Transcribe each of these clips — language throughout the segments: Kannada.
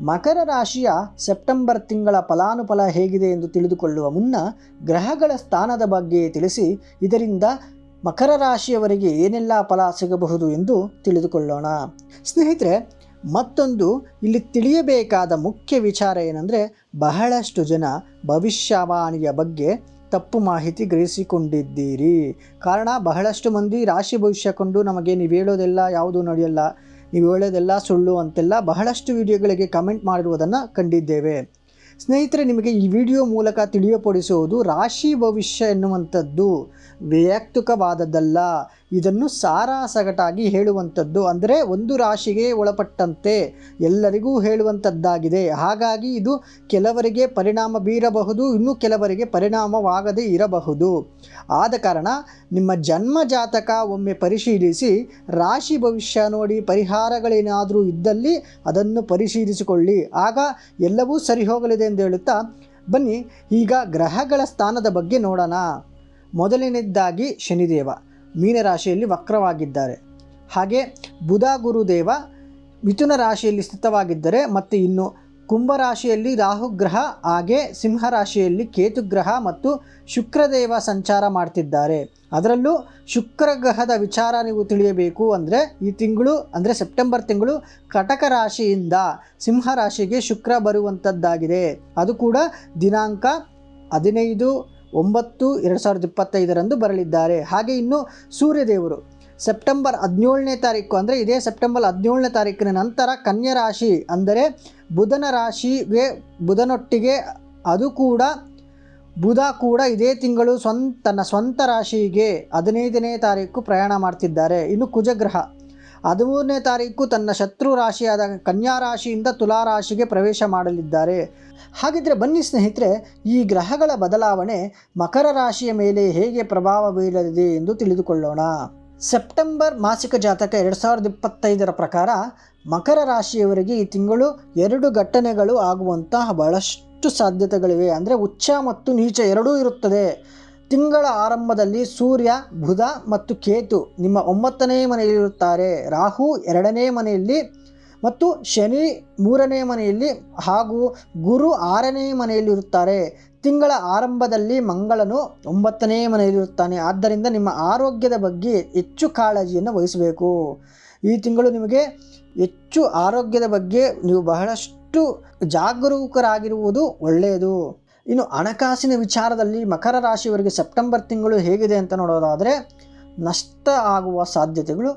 ಮಕರ ರಾಶಿಯ ಸೆಪ್ಟೆಂಬರ್ ತಿಂಗಳ ಫಲಾನುಫಲ ಹೇಗಿದೆ ಎಂದು ತಿಳಿದುಕೊಳ್ಳುವ ಮುನ್ನ ಗ್ರಹಗಳ ಸ್ಥಾನದ ಬಗ್ಗೆ ತಿಳಿಸಿ, ಇದರಿಂದ ಮಕರ ರಾಶಿಯವರಿಗೆ ಏನೆಲ್ಲ ಫಲ ಸಿಗಬಹುದು ಎಂದು ತಿಳಿದುಕೊಳ್ಳೋಣ. ಸ್ನೇಹಿತರೆ, ಮತ್ತೊಂದು ಇಲ್ಲಿ ತಿಳಿಯಬೇಕಾದ ಮುಖ್ಯ ವಿಚಾರ ಏನಂದರೆ, ಬಹಳಷ್ಟು ಜನ ಭವಿಷ್ಯವಾಣಿಯ ಬಗ್ಗೆ ತಪ್ಪು ಮಾಹಿತಿ ಗ್ರಹಿಸಿಕೊಂಡಿದ್ದೀರಿ. ಕಾರಣ, ಬಹಳಷ್ಟು ಮಂದಿ ರಾಶಿ ಭವಿಷ್ಯ ಕೊಂಡು ನಮಗೆ ನೀವು ಹೇಳೋದೆಲ್ಲ ಯಾವುದೂ ನಡೆಯಲ್ಲ. ನೀವು ಹೇಳೋದೆಲ್ಲ ಸುಳ್ಳು ಅಂತೆಲ್ಲ ಬಹಳಷ್ಟು ವಿಡಿಯೋಗಳಿಗೆ ಕಮೆಂಟ್ ಮಾಡಿರುವುದನ್ನು ಕಂಡಿದ್ದೇವೆ. ಸ್ನೇಹಿತರೆ, ನಿಮಗೆ ಈ ವಿಡಿಯೋ ಮೂಲಕ ತಿಳಿಯಪಡಿಸುವುದು ರಾಶಿ ಭವಿಷ್ಯ ಎನ್ನುವಂಥದ್ದು. ವೈಯಕ್ತಿಕವಾದದ್ದಲ್ಲ ಇದನ್ನು ಸಾರಾಸಗಟಾಗಿ ಹೇಳುವಂಥದ್ದು. ಅಂದರೆ ಒಂದು ರಾಶಿಗೆ ಒಳಪಟ್ಟಂತೆ ಎಲ್ಲರಿಗೂ ಹೇಳುವಂಥದ್ದಾಗಿದೆ. ಹಾಗಾಗಿ ಇದು ಕೆಲವರಿಗೆ ಪರಿಣಾಮ ಬೀರಬಹುದು, ಇನ್ನು ಕೆಲವರಿಗೆ ಪರಿಣಾಮವಾಗದೇ ಇರಬಹುದು. ಆದ ಕಾರಣ ನಿಮ್ಮ ಜನ್ಮ ಜಾತಕ ಒಮ್ಮೆ ಪರಿಶೀಲಿಸಿ, ರಾಶಿ ಭವಿಷ್ಯ ನೋಡಿ ಪರಿಹಾರಗಳೇನಾದರೂ ಇದ್ದಲ್ಲಿ ಅದನ್ನು ಪರಿಶೀಲಿಸಿಕೊಳ್ಳಿ. ಆಗ ಎಲ್ಲವೂ ಸರಿ ಹೋಗಲಿದೆ ಎಂದು ಹೇಳುತ್ತಾ, ಬನ್ನಿ, ಈಗ ಗ್ರಹಗಳ ಸ್ಥಾನದ ಬಗ್ಗೆ ನೋಡೋಣ. ಮೊದಲನೇದಾಗಿ ಶನಿದೇವ. ಮೀನರಾಶಿಯಲ್ಲಿ ವಕ್ರವಾಗಿದ್ದಾರೆ. ಹಾಗೆ ಬುಧ ಗುರುದೇವ ಮಿಥುನ ರಾಶಿಯಲ್ಲಿ ಸ್ಥಿತವಾಗಿದ್ದರೆ ಮತ್ತು ಇನ್ನು ಕುಂಭರಾಶಿಯಲ್ಲಿ ರಾಹುಗ್ರಹ ಹಾಗೆ ಸಿಂಹರಾಶಿಯಲ್ಲಿ ಕೇತುಗ್ರಹ ಮತ್ತು ಶುಕ್ರದೇವ ಸಂಚಾರ ಮಾಡ್ತಿದ್ದಾರೆ. ಅದರಲ್ಲೂ ಶುಕ್ರಗ್ರಹದ ವಿಚಾರ ನೀವು ತಿಳಿಯಬೇಕು ಅಂದರೆ ಈ ತಿಂಗಳು ಅಂದರೆ ಸೆಪ್ಟೆಂಬರ್ ತಿಂಗಳು ಕಟಕ ರಾಶಿಯಿಂದ ಸಿಂಹರಾಶಿಗೆ ಶುಕ್ರ ಬರುವಂಥದ್ದಾಗಿದೆ ಅದು ಕೂಡ ದಿನಾಂಕ ಹದಿನೈದು ಒಂಬತ್ತು ಎರಡು ಸಾವಿರದ ಇಪ್ಪತ್ತೈದರಂದು ಬರಲಿದ್ದಾರೆ. ಹಾಗೆ ಇನ್ನು ಸೂರ್ಯದೇವರು ಸೆಪ್ಟೆಂಬರ್ ಹದಿನೇಳನೇ ತಾರೀಕು, ಅಂದರೆ ಇದೇ ಸೆಪ್ಟೆಂಬರ್ ಹದಿನೇಳನೇ ತಾರೀಕಿನ ನಂತರ ಕನ್ಯಾ ರಾಶಿ, ಅಂದರೆ ಬುಧನ ರಾಶಿಗೆ ಬುಧನೊಟ್ಟಿಗೆ ಅದು ಕೂಡ, ಬುಧ ಕೂಡ ಇದೇ ತಿಂಗಳು ಸ್ವಂತ, ತನ್ನ ಸ್ವಂತ ರಾಶಿಗೆ ಹದಿನೈದನೇ ತಾರೀಕು ಪ್ರಯಾಣ ಮಾಡ್ತಿದ್ದಾರೆ. ಇನ್ನು ಕುಜಗ್ರಹ ಹದಿಮೂರನೇ ತಾರೀಕು ತನ್ನ ಶತ್ರು ರಾಶಿಯಾದ ಕನ್ಯಾ ರಾಶಿಯಿಂದ ತುಲಾ ರಾಶಿಗೆ ಪ್ರವೇಶ ಮಾಡಲಿದ್ದಾರೆ. ಹಾಗಿದ್ರೆ ಬನ್ನಿ ಸ್ನೇಹಿತರೆ, ಈ ಗ್ರಹಗಳ ಬದಲಾವಣೆ ಮಕರ ರಾಶಿಯ ಮೇಲೆ ಹೇಗೆ ಪ್ರಭಾವ ಬೀರಲಿದೆ ಎಂದು ತಿಳಿದುಕೊಳ್ಳೋಣ. ಸೆಪ್ಟೆಂಬರ್ ಮಾಸಿಕ ಜಾತಕ ಎರಡು ಸಾವಿರದ ಇಪ್ಪತ್ತೈದರ ಪ್ರಕಾರ ಮಕರ ರಾಶಿಯವರಿಗೆ ಈ ತಿಂಗಳು ಎರಡು ಘಟನೆಗಳು ಆಗುವಂತಹ ಬಹಳಷ್ಟು ಸಾಧ್ಯತೆಗಳಿವೆ. ಅಂದರೆ ಉಚ್ಚ ಮತ್ತು ನೀಚ ಎರಡೂ ಇರುತ್ತದೆ. ತಿಂಗಳ ಆರಂಭದಲ್ಲಿ ಸೂರ್ಯ, ಬುಧ ಮತ್ತು ಕೇತು ನಿಮ್ಮ ಒಂಬತ್ತನೇ ಮನೆಯಲ್ಲಿರುತ್ತಾರೆ. ರಾಹು ಎರಡನೇ ಮನೆಯಲ್ಲಿ ಮತ್ತು ಶನಿ ಮೂರನೇ ಮನೆಯಲ್ಲಿ ಹಾಗೂ ಗುರು ಆರನೇ ಮನೆಯಲ್ಲಿರುತ್ತಾರೆ. ತಿಂಗಳ ಆರಂಭದಲ್ಲಿ ಮಂಗಳನು ಒಂಬತ್ತನೇ ಮನೆಯಲ್ಲಿರುತ್ತಾನೆ. ಆದ್ದರಿಂದ ನಿಮ್ಮ ಆರೋಗ್ಯದ ಬಗ್ಗೆ ಹೆಚ್ಚು ಕಾಳಜಿಯನ್ನು ವಹಿಸಬೇಕು. ಈ ತಿಂಗಳು ನಿಮಗೆ ಹೆಚ್ಚು ಆರೋಗ್ಯದ ಬಗ್ಗೆ ನೀವು ಬಹಳಷ್ಟು ಜಾಗರೂಕರಾಗಿರುವುದು ಒಳ್ಳೆಯದು. ಇನ್ನು ಹಣಕಾಸಿನ ವಿಚಾರದಲ್ಲಿ ಮಕರ ರಾಶಿಯವರಿಗೆ ಸೆಪ್ಟೆಂಬರ್ ತಿಂಗಳು ಹೇಗಿದೆ ಅಂತ ನೋಡೋದಾದರೆ ನಷ್ಟ ಆಗುವ ಸಾಧ್ಯತೆಗಳು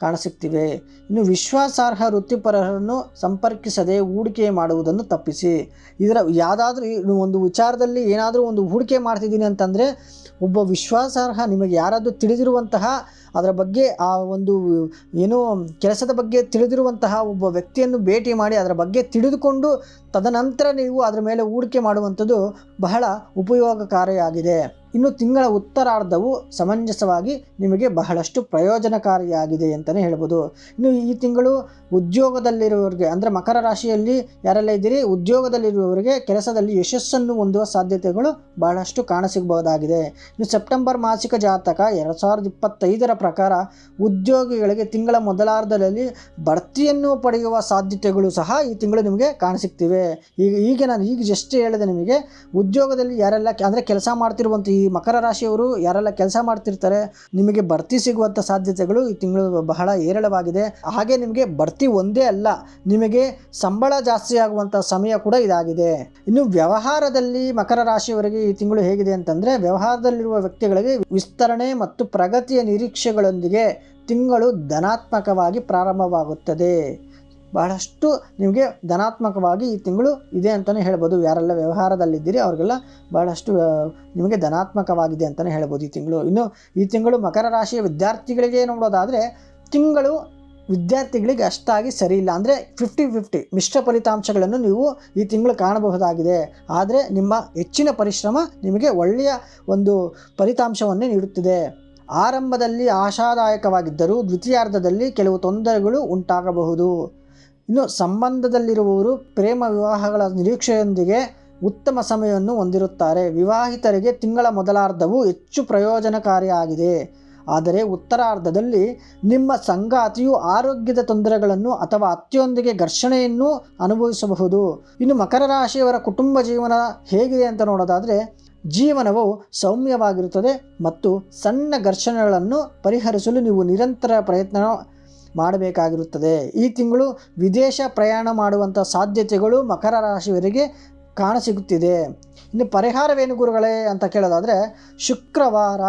ಕಾಣಸಿಗ್ತಿವೆ. ಇನ್ನು ವಿಶ್ವಾಸಾರ್ಹ ವೃತ್ತಿಪರರನ್ನು ಸಂಪರ್ಕಿಸದೆ ಹೂಡಿಕೆ ಮಾಡುವುದನ್ನು ತಪ್ಪಿಸಿ. ಇದರ ಯಾವುದಾದ್ರೂ ಒಂದು ವಿಚಾರದಲ್ಲಿ ಏನಾದರೂ ಒಂದು ಹೂಡಿಕೆ ಮಾಡ್ತಿದ್ದೀನಿ ಅಂತಂದರೆ, ಒಬ್ಬ ವಿಶ್ವಾಸಾರ್ಹ ನಿಮಗೆ ಯಾರಾದರೂ ತಿಳಿದಿರುವಂತಹ, ಅದರ ಬಗ್ಗೆ ಆ ಒಂದು ಏನು ಕೆಲಸದ ಬಗ್ಗೆ ತಿಳಿದಿರುವಂತಹ ಒಬ್ಬ ವ್ಯಕ್ತಿಯನ್ನು ಭೇಟಿ ಮಾಡಿ ಅದರ ಬಗ್ಗೆ ತಿಳಿದುಕೊಂಡು ತದನಂತರ ನೀವು ಅದರ ಮೇಲೆ ಹೂಡಿಕೆ ಮಾಡುವಂಥದ್ದು ಬಹಳ ಉಪಯೋಗಕಾರಿಯಾಗಿದೆ. ಇನ್ನು ತಿಂಗಳ ಉತ್ತರಾರ್ಧವು ಸಮಂಜಸವಾಗಿ ನಿಮಗೆ ಬಹಳಷ್ಟು ಪ್ರಯೋಜನಕಾರಿಯಾಗಿದೆ ಅಂತಲೇ ಹೇಳ್ಬೋದು. ಇನ್ನು ಈ ತಿಂಗಳು ಉದ್ಯೋಗದಲ್ಲಿರುವವರಿಗೆ, ಅಂದರೆ ಮಕರ ರಾಶಿಯಲ್ಲಿ ಯಾರೆಲ್ಲ ಇದ್ದೀರಿ, ಉದ್ಯೋಗದಲ್ಲಿರುವವರಿಗೆ ಕೆಲಸದಲ್ಲಿ ಯಶಸ್ಸನ್ನು ಹೊಂದುವ ಸಾಧ್ಯತೆಗಳು ಬಹಳಷ್ಟು ಕಾಣಸಿಗಬಹುದಾಗಿದೆ. ಇನ್ನು ಸೆಪ್ಟೆಂಬರ್ ಮಾಸಿಕ ಜಾತಕ ಎರಡು ಸಾವಿರದ ಇಪ್ಪತ್ತೈದರ ಪ್ರಕಾರ ಉದ್ಯೋಗಿಗಳಿಗೆ ತಿಂಗಳ ಮೊದಲಾರ್ಧದಲ್ಲಿ ಬಡ್ತಿಯನ್ನು ಪಡೆಯುವ ಸಾಧ್ಯತೆಗಳು ಸಹ ಈ ತಿಂಗಳು ನಿಮಗೆ ಕಾಣಸಿಗ್ತಿವೆ. ಈಗ ಈಗ ನಾನು ಈಗ ಜಸ್ಟ್ ಹೇಳಿದೆ ನಿಮಗೆ, ಉದ್ಯೋಗದಲ್ಲಿ ಯಾರೆಲ್ಲ, ಅಂದರೆ ಕೆಲಸ ಮಾಡ್ತಿರುವಂಥ ಈ ಮಕರ ರಾಶಿಯವರು ಯಾರೆಲ್ಲ ಕೆಲಸ ಮಾಡ್ತಿರ್ತಾರೆ, ನಿಮಗೆ ಬಡ್ತಿ ಸಿಗುವಂಥ ಸಾಧ್ಯತೆಗಳು ಈ ತಿಂಗಳು ಬಹಳ ಏರಳವಾಗಿದೆ ಹಾಗೆ ನಿಮಗೆ ಬಡ್ತಿ ಒಂದೇ ಅಲ್ಲ, ನಿಮಗೆ ಸಂಬಳ ಜಾಸ್ತಿ ಆಗುವಂಥ ಸಮಯ ಕೂಡ ಇದಾಗಿದೆ. ಇನ್ನು ವ್ಯವಹಾರದಲ್ಲಿ ಮಕರ ರಾಶಿಯವರಿಗೆ ಈ ತಿಂಗಳು ಹೇಗಿದೆ ಅಂತಂದರೆ, ವ್ಯವಹಾರದಲ್ಲಿರುವ ವ್ಯಕ್ತಿಗಳಿಗೆ ವಿಸ್ತರಣೆ ಮತ್ತು ಪ್ರಗತಿಯ ನಿರೀಕ್ಷೆಗಳೊಂದಿಗೆ ತಿಂಗಳು ಧನಾತ್ಮಕವಾಗಿ ಪ್ರಾರಂಭವಾಗುತ್ತದೆ. ಬಹಳಷ್ಟು ನಿಮಗೆ ಧನಾತ್ಮಕವಾಗಿ ಈ ತಿಂಗಳು ಇದೆ ಅಂತಲೇ ಹೇಳ್ಬೋದು. ಯಾರೆಲ್ಲ ವ್ಯವಹಾರದಲ್ಲಿದ್ದೀರಿ, ಅವ್ರಿಗೆಲ್ಲ ಬಹಳಷ್ಟು ನಿಮಗೆ ಧನಾತ್ಮಕವಾಗಿದೆ ಅಂತಲೇ ಹೇಳ್ಬೋದು ಈ ತಿಂಗಳು. ಇನ್ನು ಈ ತಿಂಗಳು ಮಕರ ರಾಶಿಯ ವಿದ್ಯಾರ್ಥಿಗಳಿಗೆ ನೋಡೋದಾದರೆ, ತಿಂಗಳು ವಿದ್ಯಾರ್ಥಿಗಳಿಗೆ ಅಷ್ಟಾಗಿ ಸರಿ ಇಲ್ಲ. ಅಂದರೆ ಫಿಫ್ಟಿ ಫಿಫ್ಟಿ ಮಿಶ್ರ ಫಲಿತಾಂಶಗಳನ್ನು ನೀವು ಈ ತಿಂಗಳು ಕಾಣಬಹುದಾಗಿದೆ. ಆದರೆ ನಿಮ್ಮ ಹೆಚ್ಚಿನ ಪರಿಶ್ರಮ ನಿಮಗೆ ಒಳ್ಳೆಯ ಒಂದು ಫಲಿತಾಂಶವನ್ನೇ ನೀಡುತ್ತಿದೆ. ಆರಂಭದಲ್ಲಿ ಆಶಾದಾಯಕವಾಗಿದ್ದರೂ ದ್ವಿತೀಯಾರ್ಧದಲ್ಲಿ ಕೆಲವು ತೊಂದರೆಗಳು ಉಂಟಾಗಬಹುದು. ಇನ್ನು ಸಂಬಂಧದಲ್ಲಿರುವವರು ಪ್ರೇಮ ವಿವಾಹಗಳ ನಿರೀಕ್ಷೆಯೊಂದಿಗೆ ಉತ್ತಮ ಸಮಯವನ್ನು ಹೊಂದಿರುತ್ತಾರೆ. ವಿವಾಹಿತರಿಗೆ ತಿಂಗಳ ಮೊದಲಾರ್ಧವು ಹೆಚ್ಚು ಪ್ರಯೋಜನಕಾರಿಯಾಗಿದೆ. ಆದರೆ ಉತ್ತರಾರ್ಧದಲ್ಲಿ ನಿಮ್ಮ ಸಂಗಾತಿಯು ಆರೋಗ್ಯದ ತೊಂದರೆಗಳನ್ನು ಅಥವಾ ಅತ್ತೆಯೊಂದಿಗೆ ಘರ್ಷಣೆಯನ್ನು ಅನುಭವಿಸಬಹುದು. ಇನ್ನು ಮಕರ ರಾಶಿಯವರ ಕುಟುಂಬ ಜೀವನ ಹೇಗಿದೆ ಅಂತ ನೋಡೋದಾದರೆ, ಜೀವನವು ಸೌಮ್ಯವಾಗಿರುತ್ತದೆ ಮತ್ತು ಸಣ್ಣ ಘರ್ಷಣೆಗಳನ್ನು ಪರಿಹರಿಸಲು ನೀವು ನಿರಂತರ ಪ್ರಯತ್ನ ಮಾಡಬೇಕಾಗಿರುತ್ತದೆ. ಈ ತಿಂಗಳು ವಿದೇಶ ಪ್ರಯಾಣ ಮಾಡುವಂಥ ಸಾಧ್ಯತೆಗಳು ಮಕರ ರಾಶಿಯವರಿಗೆ ಕಾಣಸಿಗುತ್ತಿದೆ. ಇನ್ನು ಪರಿಹಾರವೇನು ಗುರುಗಳೇ ಅಂತ ಕೇಳೋದಾದರೆ, ಶುಕ್ರವಾರ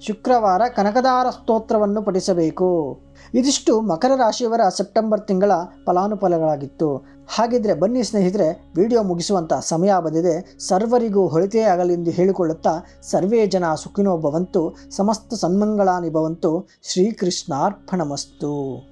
ಶುಕ್ರವಾರ ಕನಕದಾರ ಸ್ತೋತ್ರವನ್ನು ಪಠಿಸಬೇಕು. ಇದಿಷ್ಟು ಮಕರ ರಾಶಿಯವರ ಸೆಪ್ಟೆಂಬರ್ ತಿಂಗಳ ಫಲಾನುಫಲಗಳಾಗಿತ್ತು. ಹಾಗಿದ್ರೆ ಬನ್ನಿ ಸ್ನೇಹಿತರೆ, ವಿಡಿಯೋ ಮುಗಿಸುವಂಥ ಸಮಯ ಬಂದಿದೆ. ಸರ್ವರಿಗೂ ಹೊಳಿತೇ ಎಂದು ಹೇಳಿಕೊಳ್ಳುತ್ತಾ ಸರ್ವೇ ಜನ ಸುಖಿನೋ ಭವಂತು ಸಮಸ್ತ ಸನ್ಮಂಗಳಾನಿ ಭವಂತು, ಶ್ರೀಕೃಷ್ಣಾರ್ಪಣಮಸ್ತು.